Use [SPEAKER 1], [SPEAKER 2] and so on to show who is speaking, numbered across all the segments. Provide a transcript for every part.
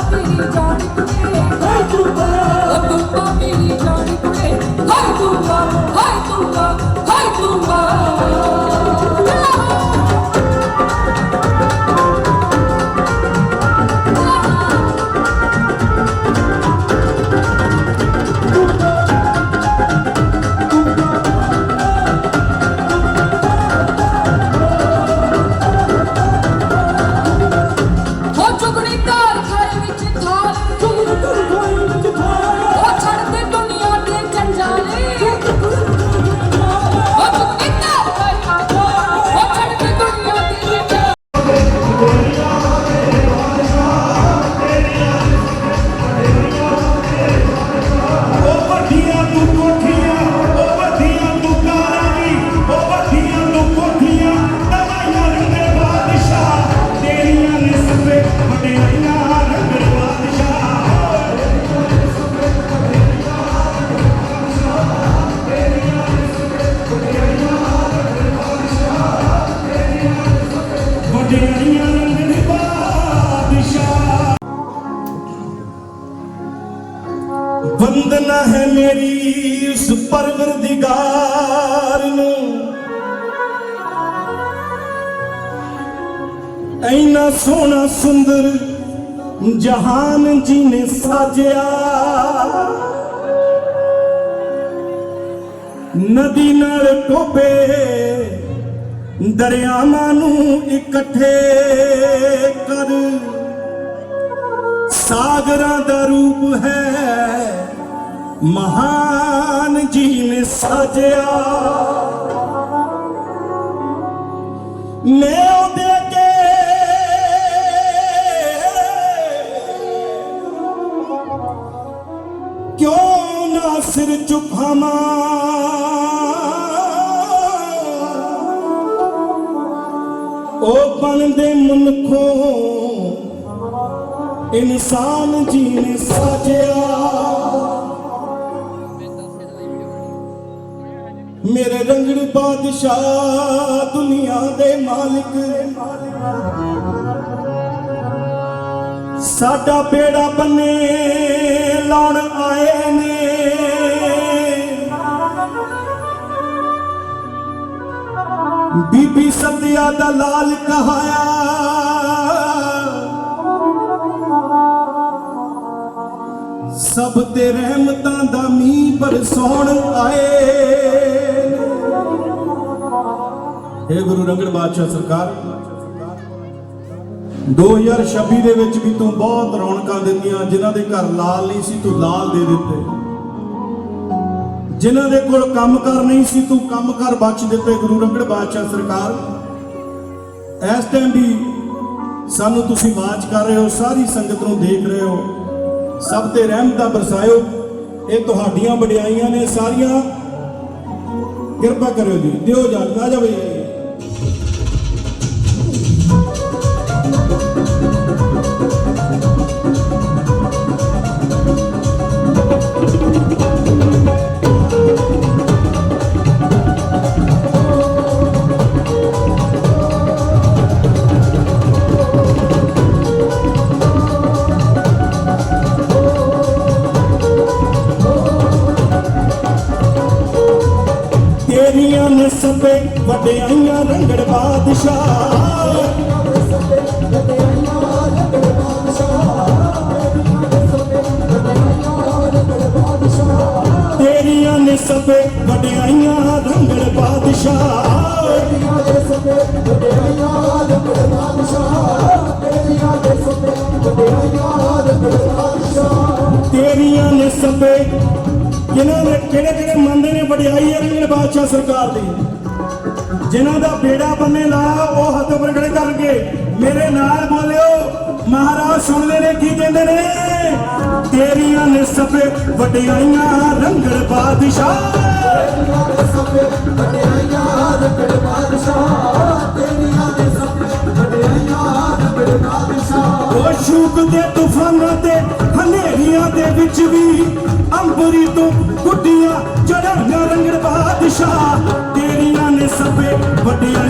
[SPEAKER 1] Happy Johnny. ਵੰਦਨਾ ਹੈ ਮੇਰੀ ਉਸ ਪਰਵਰਦੀਗਾਰ ਨੂੰ ਐਨਾ ਸੋਹਣਾ ਸੁੰਦਰ ਜਹਾਨ ਜੀ ਨੇ ਸਾਜਿਆ। ਨਦੀ ਨਾਲ ਟੋਪੇ ਦਰਿਆਵਾਂ ਨੂੰ ਇਕੱਠੇ ਕਰ। ਸਾਗਰਾਂ ਦਾ ਰੂਪ ਹੈ ਮਹਾਨ ਜੀ ਨੇ ਸਾਜਿਆ। ਮੈਂ ਉਹਦੇ ਅੱਗੇ ਕਿਉਂ ਨਾ ਸਿਰ ਝੁਕਾਵਾਂ? ਉਹ ਬਣਦੇ ਮਨੁੱਖੋਂ, ਇਨਸਾਨ ਜੀ ਨੇ ਸਾਜਿਆ। ਮੇਰੇ ਰੰਗੜ ਬਾਦਸ਼ਾਹ, ਦੁਨੀਆ ਦੇ ਮਾਲਕ। ਸਾਡਾ ਬੇੜਾ ਬੰਨੇ ਲਾਉਣ ਆਏ ਨੇ। ਬੀਬੀ ਸਤਿਆ ਦਾ ਲਾਲ ਕਹਾਇਆ। ਸਭ ਤੇ ਰਹਿਮਤਾਂ ਦਾ ਮੀਂਹ ਬਰਸਾਉਣ ਆਏ। ਇਹ ਗੁਰੂ ਰੰਗੜ ਬਾਦਸ਼ਾਹ ਸਰਕਾਰ 2026 ਦੇ ਵਿੱਚ ਵੀ ਤੂੰ ਬਹੁਤ ਰੌਣਕਾਂ ਦਿੱਤੀਆਂ, ਜਿਨ੍ਹਾਂ ਦੇ ਘਰ ਲਾਲ ਨਹੀਂ ਸੀ, ਤੂੰ ਲਾਲ ਦੇ ਦਿੱਤੇ। ਜਿਨ੍ਹਾਂ ਦੇ ਕੋਲ ਕੰਮ ਕਰ ਨਹੀਂ ਸੀ, ਤੂੰ ਕੰਮ ਕਰ ਬਖਸ਼ ਦਿੱਤੇ, ਗੁਰੂ ਰੰਗੜ ਬਾਦਸ਼ਾਹ ਸਰਕਾਰ। ਇਸ ਟਾਈਮ ਵੀ ਸਾਨੂੰ ਤੁਸੀਂ ਆਵਾਜ਼ ਕਰ ਰਹੇ ਹੋ, ਸਾਰੀ ਸੰਗਤ ਨੂੰ ਦੇਖ ਰਹੇ ਹੋ। ਸਭ ਤੇ ਰਹਿਮਤਾਂ ਬਰਸਾਇਓ। ਇਹ ਤੁਹਾਡੀਆਂ ਵਡਿਆਈਆਂ ਨੇ ਸਾਰੀਆਂ। ਕਿਰਪਾ ਕਰਿਓ ਜੀ, ਦਿਓ ਜਾ ਆ ਤੇਰੀਆਂ ਨੇ ਸਭੇ ਵਡਿਆਈਆਂ ਰੰਗੜ ਬਾਦਸ਼ਾਹ। ਤੇਰੀਆਂ ਨੇ ਸਭੇ ਜਿਨ੍ਹਾਂ ਨੇ ਕਿਹੜੇ ਕਿਹੜੇ ਮੰਨਦੇ ਨੇ ਵਡਿਆਈ ਰੰਗਲ ਬਾਦਸ਼ਾਹ ਸਰਕਾਰ ਦੀ? ਜਿਨ੍ਹਾਂ ਦਾ ਬੇੜਾ ਬੰਨੇ ਲਾਇਆ, ਉਹ ਹੱਥ ਪ੍ਰਗਟ ਖੜੇ ਕਰਨਗੇ। ਮੇਰੇ ਨਾਲ ਬੋਲਿਓ, ਮਹਾਰਾਜ ਸੁਣਦੇ ਨੇ, ਕੀ ਕਹਿੰਦੇ ਨੇ? ਤੇਰੀਆਂ ਨੇ ਸਭੇ ਵਡਿਆਈਆਂ, ਰੰਗੜ ਬਾਦਸ਼ਾਹ। ਉਹ ਸ਼ੂਕ ਦੇ ਤੂਫਾਨਾਂ ਤੇ, ਹਨੇਰੀਆਂ ਦੇ ਵਿੱਚ ਵੀ ਅੰਬਰੀ ਤੋਂ ਗੁੱਡੀਆਂ ਚੜਾਈਆਂ ਰੰਗੜ ਬਾਦਸ਼ਾਹ। ਤੇਰੀਆਂ ਨੇ ਸਭੇ ਵਡਿਆਈਆਂ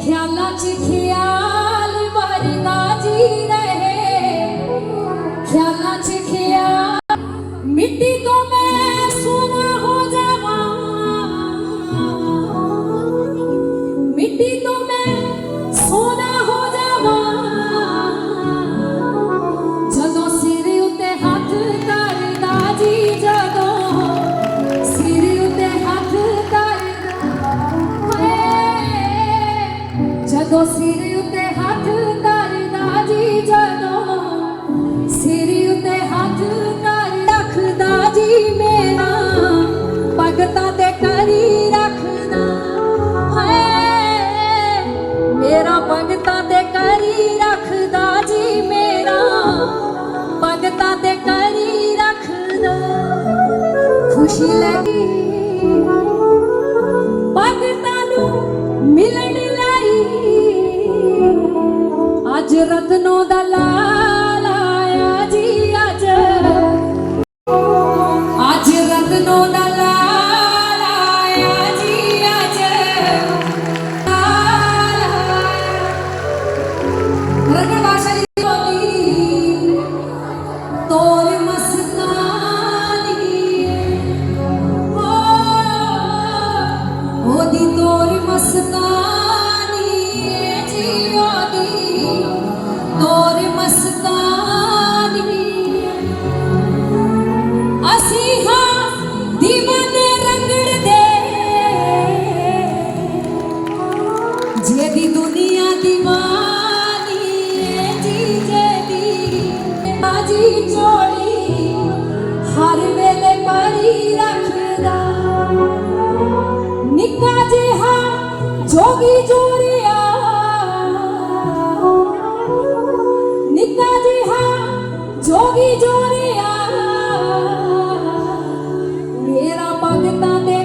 [SPEAKER 2] cannot you keep ਕਰੀ ਰੱਖਦਾ ਜੀ ਮੇਰਾ। ਭਗਤਾਂ ਤੇ ਕਰੀ ਰੱਖਦਾ। ਖੁਸ਼ੀ ਲੱਗੀ ਭਗਤਾਂ ਨੂੰ ਮਿਲਣ ਲਈ ਅੱਜ ਰਤਨੋ ਦਾ ਲਾਲ ਆਇਆ ਜੀ ਅੱਜ। ਅੱਜ ਰਤਨੋ ਦਾ ਜੋਗੀ ਜੋਰੇ ਆ ਮੇਰਾ ਭਗਤਾਂ ਦੇ